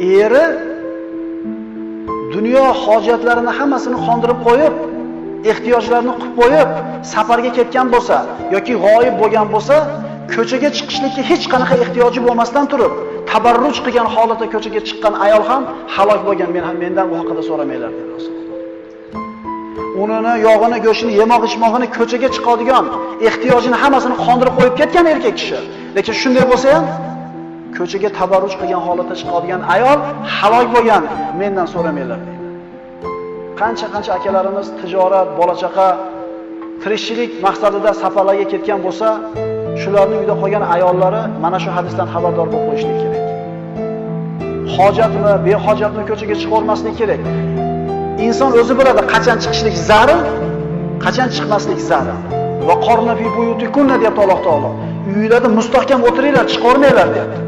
eri dunyo hojatlarini hammasini qondirib qo'yib, ehtiyojlarini qilib qo'yib, safarga ketgan bo'lsa yoki g'oyib bo'lgan bo'lsa, ko'chaga chiqishlikka hech qanaqa ehtiyoji bo'lmasdan turib, tabarruj qilgan holatda ko'chaga chiqqan ayol ham halok bo'lgan. Men ham mendan bu haqida so'ramanglar dedi Rasululloh. Unini, yog'ini, go'shtini, yemoq ichmog'ini ko'chaga chiqadigan, ehtiyojini hammasini qondirib qo'yib ketgan erkak kishi. Lekin shunday bo'lsa ham ko'chaga tabarruj qilgan holatda chiqadigan ayol halok bo'lgan. Mendan so'ramanglar deydi. Qancha-qancha akalarimiz tijorat, bola chaqa, tirikchilik maqsadida safarlarga ketgan bo'lsa, shularning uyda qolgan ayollari mana shu hadisdan xabardor bo'lib qo'yishlik kerak. Hojatmi, behojatmi ko'chaga chiqarmaslik kerak. Inson o'zi biladi qachon chiqishlik zarur, qachon chiqmaslik zarur. Va qorna fi buyutikunna deyapti Alloh taolo. Uylarda mustahkam o'tiringlar, chiqarmanglar deyapti.